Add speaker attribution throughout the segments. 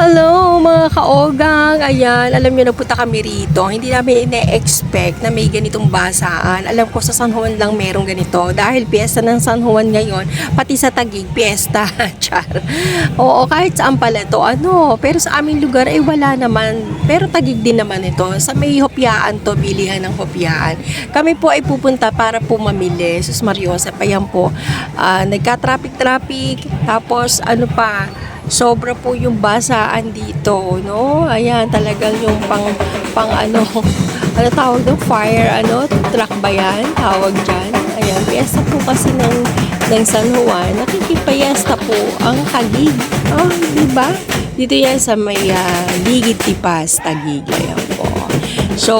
Speaker 1: Hello mga kaogang! Ayan, alam niyo napunta kami rito. Hindi namin ina-expect na may ganitong basaan. Alam ko sa San Juan lang merong ganito. Dahil piyesta ng San Juan ngayon, pati sa Tagig, piyesta. Char. Oo, kahit saan pala to. Ano, pero sa aming lugar ay wala naman. Pero Tagig din naman ito. Sa may hopyaan to, bilihan ng hopyaan. Kami po ay pupunta para po mamili. Sus Mariosep, ayan po. Ah, nagka-traffic-traffic. Tapos ano pa, sobra po yung basaan dito, no? Ayan, talagang yung pang, pang ano, ano tawag doon? Fire, ano? Truck ba yan? Tawag dyan. Ayan, piyesta po kasi ng, ng San Juan. Nakikipayesta po ang Tagig. Oh, di ba? Dito yan sa may uh, Ligid Tipas, Tagig. Ayan po. So,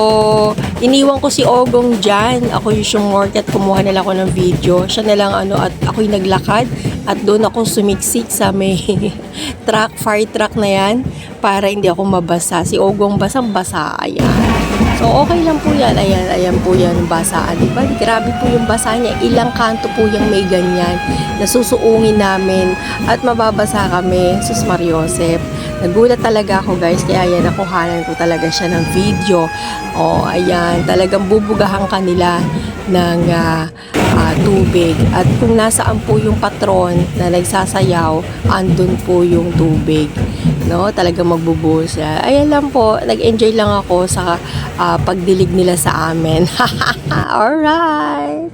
Speaker 1: iniwan ko si Ogong dyan. Ako yung sumorte at kumuha nila ako ng video. Siya na lang ano, at ako yung naglakad. At doon ako sumiksik sa may truck, fire truck na yan para hindi ako mabasa. Si Ogong basang-basa. Ayan. So, okay lang po yan. Ayan, ayan po yan yung basaan. Diba? Grabe po yung basa niya. Ilang kanto po yung may ganyan. Nasusuungin namin at mababasa kami. Sus Mariosep. Nagulat talaga ako guys. Kaya yan, nakuhanan ko talaga siya ng video. O, ayan. Talagang bubugahan kanila ng ah, tubig. At kung nasaan po yung patron na nagsasayaw, andun po yung tubig. No, talagang magbubuhos siya. Ayan lang po, nag-enjoy lang ako sa ah, pagdilig nila sa amin. Alright!